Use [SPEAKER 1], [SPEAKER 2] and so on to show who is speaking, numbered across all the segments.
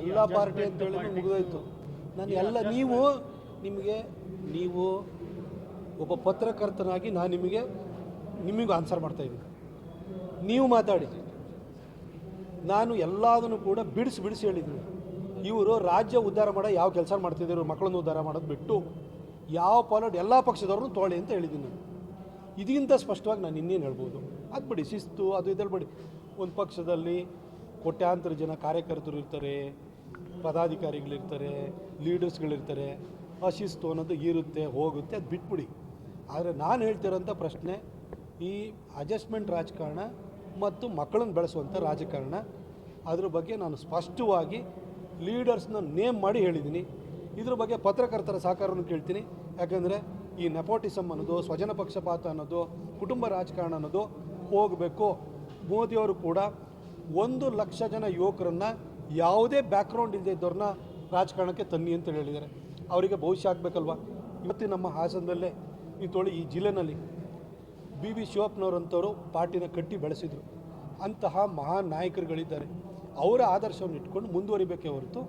[SPEAKER 1] ಎಲ್ಲ ಪಾರ್ಟಿ ಅಂತ ಹೇಳಿದ್ರೆ ಮುಗಿದೋಯ್ತು. ನಾನು ಎಲ್ಲ ನೀವು ನಿಮಗೆ, ನೀವು ಒಬ್ಬ ಪತ್ರಕರ್ತನಾಗಿ ನಾನು ನಿಮಗೆ, ನಿಮಗೂ ಆನ್ಸರ್ ಮಾಡ್ತಾ ಇದ್ದೀನಿ. ನೀವು ಮಾತಾಡಿ. ನಾನು ಎಲ್ಲದನ್ನು ಕೂಡ ಬಿಡಿಸಿ ಬಿಡಿಸಿ ಹೇಳಿದ್ದೀನಿ. ಇವರು ರಾಜ್ಯ ಉದ್ಧಾರ ಮಾಡೋ ಯಾವ ಕೆಲಸ ಮಾಡ್ತಿದ್ದೀರೋ, ಮಕ್ಕಳನ್ನು ಉದ್ಧಾರ ಮಾಡೋದು ಬಿಟ್ಟು ಯಾವ ಪಾಲಟ್ ಎಲ್ಲ ಪಕ್ಷದವ್ರನ್ನೂ ತೋಳಿ ಅಂತ ಹೇಳಿದ್ದೀನಿ ನಾನು. ಇದಕ್ಕಿಂತ ಸ್ಪಷ್ಟವಾಗಿ ನಾನು ಇನ್ನೇನು ಹೇಳ್ಬೋದು? ಅದು ಬಿಡಿ, ಶಿಸ್ತು, ಅದು ಇದ್ರಲ್ಲಿ ಬಿಡಿ. ಒಂದು ಪಕ್ಷದಲ್ಲಿ ಕೋಟ್ಯಾಂತರ ಜನ ಕಾರ್ಯಕರ್ತರು ಇರ್ತಾರೆ. ಪದಾಧಿಕಾರಿಗಳಿರ್ತಾರೆ, ಲೀಡರ್ಸ್ಗಳಿರ್ತಾರೆ ಅಶಿಸ್ತು ಶಿಸ್ತು ಅನ್ನೋದು ಇರುತ್ತೆ ಹೋಗುತ್ತೆ, ಅದು ಬಿಟ್ಬಿಡಿ. ಆದರೆ ನಾನು ಹೇಳ್ತಿರೋಂಥ ಪ್ರಶ್ನೆ, ಈ ಅಡ್ಜಸ್ಟ್ಮೆಂಟ್ ರಾಜಕಾರಣ ಮತ್ತು ಮಕ್ಕಳನ್ನು ಬೆಳೆಸುವಂಥ ರಾಜಕಾರಣ, ಅದ್ರ ಬಗ್ಗೆ ನಾನು ಸ್ಪಷ್ಟವಾಗಿ ಲೀಡರ್ಸ್ನ ನೇಮ್ ಮಾಡಿ ಹೇಳಿದ್ದೀನಿ. ಇದ್ರ ಬಗ್ಗೆ ಪತ್ರಕರ್ತರ ಸಹಕಾರವನ್ನು ಕೇಳ್ತೀನಿ. ಯಾಕಂದರೆ ಈ ನೆಪೋಟಿಸಮ್ ಅನ್ನೋದು, ಸ್ವಜನ ಪಕ್ಷಪಾತ ಅನ್ನೋದು, ಕುಟುಂಬ ರಾಜಕಾರಣ ಅನ್ನೋದು ಹೋಗಬೇಕು. ಮೋದಿಯವರು ಕೂಡ ಒಂದು ಲಕ್ಷ ಜನ ಯುವಕರನ್ನು ಯಾವುದೇ ಬ್ಯಾಕ್ಗ್ರೌಂಡ್ ಇಲ್ಲದೆ ಇದ್ದವ್ರನ್ನ ರಾಜಕಾರಣಕ್ಕೆ ತನ್ನಿ ಅಂತ ಹೇಳಿದ್ದಾರೆ. ಅವರಿಗೆ ಭವಿಷ್ಯ ಆಗಬೇಕಲ್ವ? ಇವತ್ತು ನಮ್ಮ ಹಾಸನದಲ್ಲೇ ತೋಳಿ ಈ ಜಿಲ್ಲೆನಲ್ಲಿ ಬಿ ವಿ ಶಿವಪ್ಪನವರಂಥವರು ಪಾರ್ಟಿನ ಕಟ್ಟಿ ಬೆಳೆಸಿದರು. ಅಂತಹ ಮಹಾನ್ ನಾಯಕರುಗಳಿದ್ದಾರೆ. ಅವರ ಆದರ್ಶವನ್ನು ಇಟ್ಕೊಂಡು ಮುಂದುವರಿಬೇಕೇ ಹೊರತು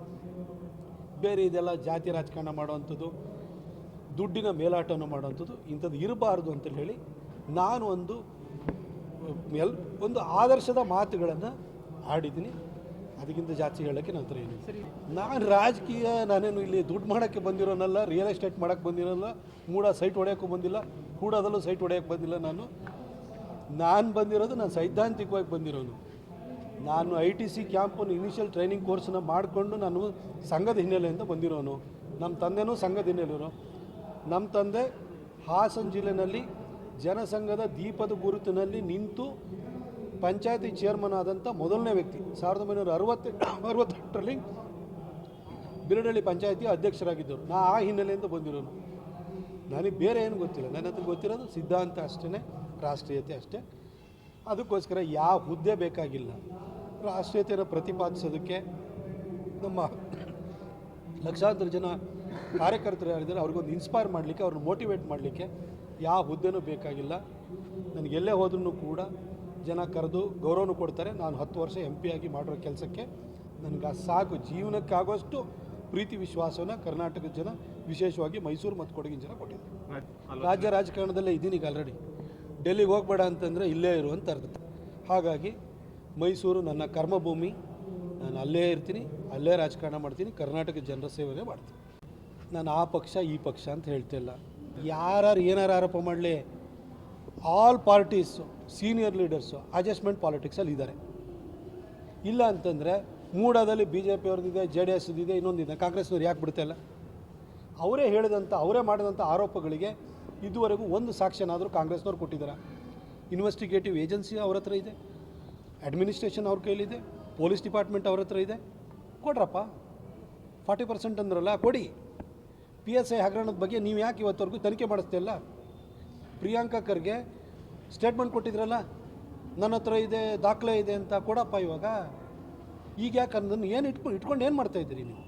[SPEAKER 1] ಬೇರೆ ಇದೆಲ್ಲ ಜಾತಿ ರಾಜಕಾರಣ ಮಾಡುವಂಥದ್ದು, ದುಡ್ಡಿನ ಮೇಲಾಟವನ್ನು ಮಾಡುವಂಥದ್ದು ಇಂಥದ್ದು ಇರಬಾರ್ದು ಅಂತ ಹೇಳಿ ನಾನು ಒಂದು, ಎಲ್, ಒಂದು ಆದರ್ಶದ ಮಾತುಗಳನ್ನು ಆಡಿದ್ದೀನಿ. ಅದಕ್ಕಿಂತ ಜಾಸ್ತಿ ಹೇಳೋಕ್ಕೆ ನಂತರ ಏನು ನಾನು ರಾಜಕೀಯ, ನಾನೇನು ಇಲ್ಲಿ ದುಡ್ಡು ಮಾಡೋಕ್ಕೆ ಬಂದಿರೋನಲ್ಲ ರಿಯಲ್ ಎಸ್ಟೇಟ್ ಮಾಡೋಕ್ಕೆ ಬಂದಿರೋಲ್ಲ, ಮೂಡ ಸೈಟ್ ಹೊಡೆಯೋಕ್ಕೂ ಬಂದಿಲ್ಲ, ಕೂಡದಲ್ಲೂ ಸೈಟ್ ಹೊಡೆಯೋಕ್ಕೆ ಬಂದಿಲ್ಲ ನಾನು. ನಾನು ಬಂದಿರೋದು ನಾನು ಸೈದ್ಧಾಂತಿಕವಾಗಿ ಬಂದಿರೋನು. ನಾನು ಐ ಟಿ ಸಿ ಕ್ಯಾಂಪನ್ನು ಇನಿಷಿಯಲ್ ಟ್ರೈನಿಂಗ್ ಕೋರ್ಸನ್ನ ಮಾಡಿಕೊಂಡು ನಾನು ಸಂಘದ ಹಿನ್ನೆಲೆಯಿಂದ ಬಂದಿರೋನು. ನಮ್ಮ ತಂದೆನೂ ಸಂಘದ ಹಿನ್ನೆಲೆಯವರು ನಮ್ಮ ತಂದೆ ಹಾಸನ ಜಿಲ್ಲೆಯಲ್ಲಿ ಜನಸಂಘದ ದೀಪದ ಗುರುತಿನಲ್ಲಿ ನಿಂತು ಪಂಚಾಯತಿ ಚೇರ್ಮನ್ ಆದಂಥ ಮೊದಲನೇ ವ್ಯಕ್ತಿ, ಸಾವಿರದ ಒಂಬೈನೂರ ಅರವತ್ತೆ ಅರವತ್ತೆಂಟರಲ್ಲಿ ಬಿರಡಳ್ಳಿ ಪಂಚಾಯತಿ ಅಧ್ಯಕ್ಷರಾಗಿದ್ದರು ನಾ ಆ ಹಿನ್ನೆಲೆಯಿಂದ ಬಂದಿರೋನು. ನನಗೆ ಬೇರೆ ಏನು ಗೊತ್ತಿಲ್ಲ. ನನ್ನ ಹತ್ರ ಗೊತ್ತಿರೋದು ಸಿದ್ಧಾಂತ ಅಷ್ಟೇ ರಾಷ್ಟ್ರೀಯತೆ ಅಷ್ಟೇ. ಅದಕ್ಕೋಸ್ಕರ ಯಾವ ಹುದ್ದೆ ಬೇಕಾಗಿಲ್ಲ. ರಾಷ್ಟ್ರೀಯತೆಯನ್ನು ಪ್ರತಿಪಾದಿಸೋದಕ್ಕೆ ನಮ್ಮ ಲಕ್ಷಾಂತರ ಜನ ಕಾರ್ಯಕರ್ತರು ಯಾರಿದ್ದಾರೆ, ಅವ್ರಿಗೊಂದು ಇನ್ಸ್ಪೈರ್ ಮಾಡಲಿಕ್ಕೆ, ಅವ್ರನ್ನ ಮೋಟಿವೇಟ್ ಮಾಡಲಿಕ್ಕೆ ಯಾವ ಹುದ್ದೆನೂ ಬೇಕಾಗಿಲ್ಲ. ನನಗೆ ಎಲ್ಲೇ ಹೋದ್ರೂ ಕೂಡ ಜನ ಕರೆದು ಗೌರವನೂ ಕೊಡ್ತಾರೆ. ನಾನು ಹತ್ತು ವರ್ಷ ಎಂ ಪಿ ಆಗಿ ಮಾಡಿರೋ ಕೆಲಸಕ್ಕೆ ನನಗೆ ಆ ಸಾಕು ಜೀವನಕ್ಕಾಗೋಷ್ಟು ಪ್ರೀತಿ ವಿಶ್ವಾಸವನ್ನು ಕರ್ನಾಟಕದ ಜನ ವಿಶೇಷವಾಗಿ ಮೈಸೂರು ಮತ್ತು ಕೊಡಗಿನ ಜನ ಕೊಟ್ಟಿದ್ದಾರೆ. ರಾಜ್ಯ ರಾಜಕಾರಣದಲ್ಲೇ ಇದ್ದೀನಿ ಈಗ ಆಲ್ರೆಡಿ ಡೆಲ್ಲಿಗೆ ಹೋಗ್ಬೇಡ ಅಂತಂದರೆ ಇಲ್ಲೇ ಇರು ಅಂತ ಅರ್ಥ. ಹಾಗಾಗಿ ಮೈಸೂರು ನನ್ನ ಕರ್ಮಭೂಮಿ. ನಾನು ಅಲ್ಲೇ ಇರ್ತೀನಿ ಅಲ್ಲೇ ರಾಜಕಾರಣ ಮಾಡ್ತೀನಿ ಕರ್ನಾಟಕ ಜನರ ಸೇವೆನೇ ಮಾಡ್ತೀನಿ. ನಾನು ಆ ಪಕ್ಷ ಈ ಪಕ್ಷ ಅಂತ ಹೇಳ್ತಿಲ್ಲ. ಯಾರು ಏನಾರು ಆರೋಪ ಮಾಡಲಿ all parties senior leaders adjustment ಪಾಲಿಟಿಕ್ಸಲ್ಲಿ ಇದ್ದಾರೆ. ಇಲ್ಲ ಅಂತಂದರೆ ಮೂಡಾದಲ್ಲಿ ಬಿ ಜೆ ಪಿಯವ್ರದ್ದಿದೆ ಜೆ ಡಿ ಎಸ್ದಿದೆ ಇನ್ನೊಂದಿದೆ. ಕಾಂಗ್ರೆಸ್ನವ್ರು ಯಾಕೆ ಬಿಡ್ತಾಯಿಲ್ಲ ಅವರೇ ಹೇಳಿದಂಥ ಅವರೇ ಮಾಡಿದಂಥ ಆರೋಪಗಳಿಗೆ ಇದುವರೆಗೂ ಒಂದು ಸಾಕ್ಷ್ಯನಾದರೂ ಕಾಂಗ್ರೆಸ್ನವ್ರು ಕೊಟ್ಟಿದ್ದಾರೆ? ಇನ್ವೆಸ್ಟಿಗೇಟಿವ್ ಏಜೆನ್ಸಿ ಅವ್ರ ಹತ್ರ ಇದೆ. ಅಡ್ಮಿನಿಸ್ಟ್ರೇಷನ್ ಅವ್ರ ಕೈಲಿದೆ. ಪೊಲೀಸ್ ಡಿಪಾರ್ಟ್ಮೆಂಟ್ ಅವ್ರ ಹತ್ರ ಇದೆ. ಕೊಡ್ರಪ್ಪ. ಫಾರ್ಟಿ ಪರ್ಸೆಂಟ್ ಅಂದ್ರಲ್ಲ, ಕೊಡಿ. ಪಿ ಎಸ್ ಐ ಹಗರಣದ ಬಗ್ಗೆ ನೀವು ಯಾಕೆ ಇವತ್ತವರೆಗೂ ತನಿಖೆ ಮಾಡಿಸ್ತಿಲ್ಲ? ಪ್ರಿಯಾಂಕಾ ಖರ್ಗೆ ಸ್ಟೇಟ್ಮೆಂಟ್ ಕೊಟ್ಟಿದ್ರಲ್ಲ, ನನ್ನ ಹತ್ರ ಇದೆ, ದಾಖಲೆ ಇದೆ ಅಂತ ಕೊಡಪ್ಪ ಇವಾಗ, ಈಗ ಯಾಕೆ ಅದನ್ನು ಏನು ಇಟ್ಕೊಂಡು ಇಟ್ಕೊಂಡು ಏನು ಮಾಡ್ತಾ ಇದ್ದೀರಿ ನೀವು?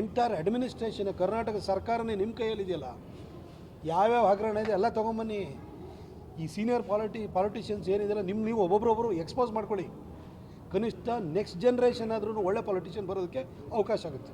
[SPEAKER 1] ಎಂಟೈರ್ ಅಡ್ಮಿನಿಸ್ಟ್ರೇಷನ್ ಕರ್ನಾಟಕ ಸರ್ಕಾರನೇ ನಿಮ್ಮ ಕೈಯಲ್ಲಿದೆಯಲ್ಲ, ಯಾವ್ಯಾವ ಹಗರಣ ಇದೆ ಎಲ್ಲ ತೊಗೊಂಬನ್ನಿ. ಈ ಸೀನಿಯರ್ ಪಾಲಿಟಿ ಪಾಲಿಟಿಷಿಯನ್ಸ್ ಏನಿದೆಯಲ್ಲ ನಿಮ್ಮ ನೀವು ಒಬ್ಬೊಬ್ಬರೊಬ್ಬರು ಎಕ್ಸ್ಪೋಸ್ ಮಾಡ್ಕೊಳ್ಳಿ. ಕನಿಷ್ಠ ನೆಕ್ಸ್ಟ್ ಜನ್ರೇಷನ್ ಆದ್ರೂ ಒಳ್ಳೆ ಪಾಲಿಟಿಷಿಯನ್ ಬರೋದಕ್ಕೆ ಅವಕಾಶ ಆಗುತ್ತೆ.